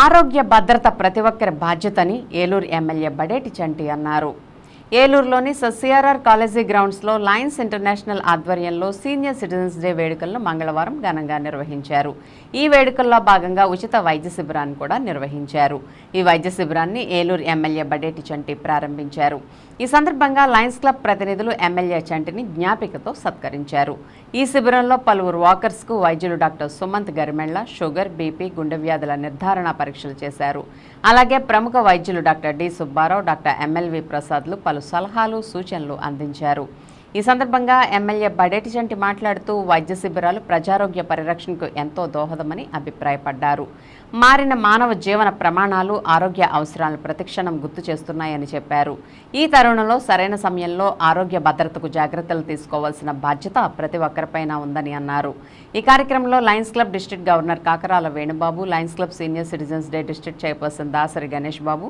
ఆరోగ్య భద్రత ప్రతి ఒక్కరి బాధ్యతని ఏలూరు ఎమ్మెల్యే బడేటి చంటి అన్నారు. ఏలూరులోని సిఆర్ఆర్ కాలేజీ గ్రౌండ్స్లో లయన్స్ ఇంటర్నేషనల్ ఆధ్వర్యంలో సీనియర్ సిటిజన్స్ డే వేడుకలను మంగళవారం ఘనంగా నిర్వహించారు. ఈ వేడుకల్లో భాగంగా ఉచిత వైద్య శిబిరాన్ని కూడా నిర్వహించారు. ఈ వైద్య శిబిరాన్ని ఏలూరు ఎమ్మెల్యే బడేటి చంటి ప్రారంభించారు. ఈ సందర్భంగా లయన్స్ క్లబ్ ప్రతినిధులు ఎమ్మెల్యే చంటిని జ్ఞాపికతో సత్కరించారు. ఈ శిబిరంలో పలువురు వాకర్స్కు వైద్యులు doctor Sumanth Garimella sugar BP గుండె వ్యాధుల నిర్ధారణ పరీక్షలు చేశారు. అలాగే ప్రముఖ వైద్యులు doctor D Subbarao doctor MLV ప్రసాద్లు పలు సలహాలు సూచనలు అందించారు. ఈ సందర్భంగా ఎమ్మెల్యే బడేటి జంటి మాట్లాడుతూ వైద్య శిబిరాలు ప్రజారోగ్య పరిరక్షణకు ఎంతో దోహదమని అభిప్రాయపడ్డారు. మారిన మానవ జీవన ప్రమాణాలు ఆరోగ్య అవసరాలను ప్రతిక్షణం గుర్తు చేస్తున్నాయని చెప్పారు. ఈ తరుణంలో సరైన సమయంలో ఆరోగ్య భద్రతకు జాగ్రత్తలు తీసుకోవాల్సిన బాధ్యత ప్రతి ఒక్కరిపైన ఉందని అన్నారు. ఈ కార్యక్రమంలో Lions club district governor Kakarala Venubabu Lions club senior citizens day district chairperson Dasari Ganesh Babu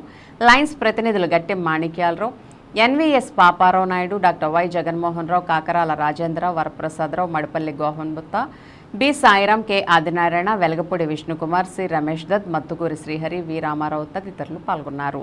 Lions ప్రతినిధులు Gattem Manikyalarao NVS Paparao Naidu doctor Y Jaganmohan Rao Kakarala Rajendra Varaprasadarao Madipalli Gohan Butta B Sairam K Adinarayana Velagapudi Vishnukumar C Ramesh Dutt Mattukuri Srihari V Ramarao తదితరులు పాల్గొన్నారు.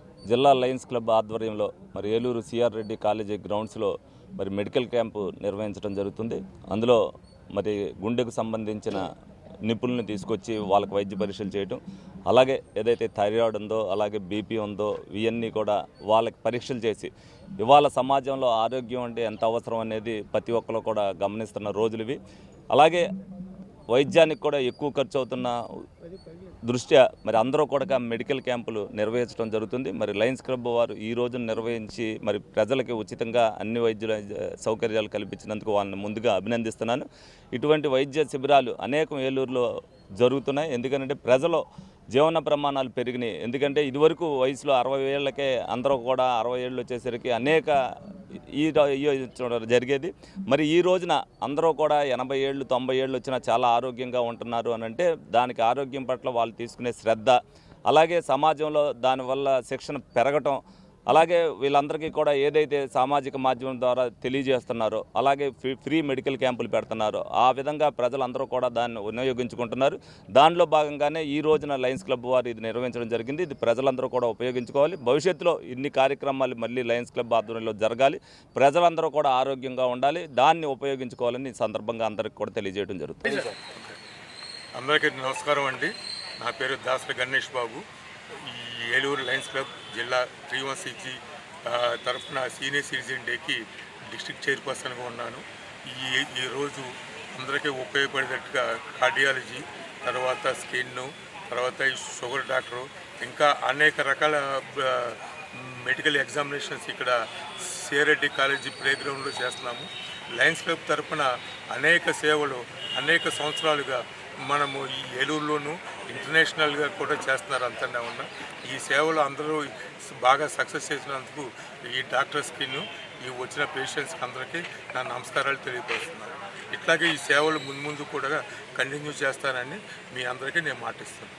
జిల్లా Lions club ఆధ్వర్యంలో మరి Eluru CR Reddy college గ్రౌండ్స్లో మరి medical camp నిర్వహించడం జరుగుతుంది. అందులో మరి గుండెకు సంబంధించిన నిపుణులను తీసుకొచ్చి వాళ్ళకి వైద్య పరీక్షలు చేయటం అలాగే ఏదైతే థైరాయిడ్ ఉందో అలాగే బీపీ ఉందో ఇవన్నీ కూడా వాళ్ళకి పరీక్షలు చేసి ఇవాళ సమాజంలో ఆరోగ్యం అంటే ఎంత అవసరం అనేది ప్రతి ఒక్కరు కూడా గమనిస్తున్న రోజులు ఇవి. అలాగే వైద్యానికి కూడా ఎక్కువ ఖర్చు అవుతున్న దృష్ట్యా మరి అందరూ కూడా మెడికల్ క్యాంపులు నిర్వహించడం జరుగుతుంది. మరి లయన్స్ క్లబ్ వారు ఈ రోజు నిర్వహించి మరి ప్రజలకి ఉచితంగా అన్ని వైద్యుల సౌకర్యాలు కల్పించినందుకు వాళ్ళని ముందుగా అభినందిస్తున్నాను. ఇటువంటి వైద్య శిబిరాలు అనేకం ఏలూరులో జరుగుతున్నాయి. ఎందుకంటే ప్రజలు జీవన ప్రమాణాలు పెరిగినాయి. ఎందుకంటే ఇదివరకు వయసులో అరవై ఏళ్ళకే అందరూ కూడా అరవై ఏళ్ళు వచ్చేసరికి అనేక ఈ జరిగేది. మరి ఈ రోజున అందరూ కూడా ఎనభై ఏళ్ళు తొంభై ఏళ్ళు వచ్చినా చాలా ఆరోగ్యంగా ఉంటున్నారు అని అంటే దానికి ఆరోగ్యం పట్ల వాళ్ళు తీసుకునే శ్రద్ధ అలాగే సమాజంలో దానివల్ల శిక్షణ పెరగటం అలాగే వీళ్ళందరికీ కూడా ఏదైతే సామాజిక మాధ్యమం ద్వారా తెలియజేస్తున్నారో అలాగే ఫ్రీ ఫ్రీ మెడికల్ క్యాంపులు పెడుతున్నారో ఆ విధంగా ప్రజలందరూ కూడా దాన్ని వినియోగించుకుంటున్నారు. దానిలో భాగంగానే ఈ రోజున లయన్స్ క్లబ్ వారు ఇది నిర్వహించడం జరిగింది. ఇది ప్రజలందరూ కూడా ఉపయోగించుకోవాలి. భవిష్యత్తులో ఇన్ని కార్యక్రమాలు మళ్ళీ లయన్స్ క్లబ్ ఆధ్వర్యంలో జరగాలి. ప్రజలందరూ కూడా ఆరోగ్యంగా ఉండాలి. దాన్ని ఉపయోగించుకోవాలని ఈ సందర్భంగా అందరికీ కూడా తెలియజేయడం జరుగుతుంది. అందరికీ నమస్కారం అండి. నా పేరు దాసరి గణేష్ బాబు. ఈ ఏలూరు లయన్స్ క్లబ్ జిల్లా త్రీ వన్ సిక్స్ తరఫున సీనియర్ సిటిజన్ డేకి డిస్ట్రిక్ట్ చైర్పర్సన్గా ఉన్నాను. ఈ ఈరోజు అందరికీ ఉపయోగపడేటట్టుగా కార్డియాలజీ తర్వాత స్కిన్ తర్వాత ఈ షుగర్ డాక్టరు ఇంకా అనేక రకాల మెడికల్ ఎగ్జామినేషన్స్ ఇక్కడ సిఆర్రెడ్డి కాలేజీ ప్లే గ్రౌండ్లో చేస్తున్నాము. లయన్స్ క్లబ్ తరపున అనేక సేవలు అనేక సంవత్సరాలుగా మనము ఈ ఏలూరులోను ఇంటర్నేషనల్గా కూడా చేస్తున్నారు అంతనే ఉన్న. ఈ సేవలు అందరూ బాగా సక్సెస్ చేసినందుకు ఈ డాక్టర్స్కి ఈ వచ్చిన పేషెంట్స్కి అందరికీ నా నమస్కారాలు తెలియపరుస్తున్నాను. ఇట్లాగే ఈ సేవలు ముందు ముందు కూడా కంటిన్యూ చేస్తానని మీ అందరికీ నేను మాటిస్తున్నాను.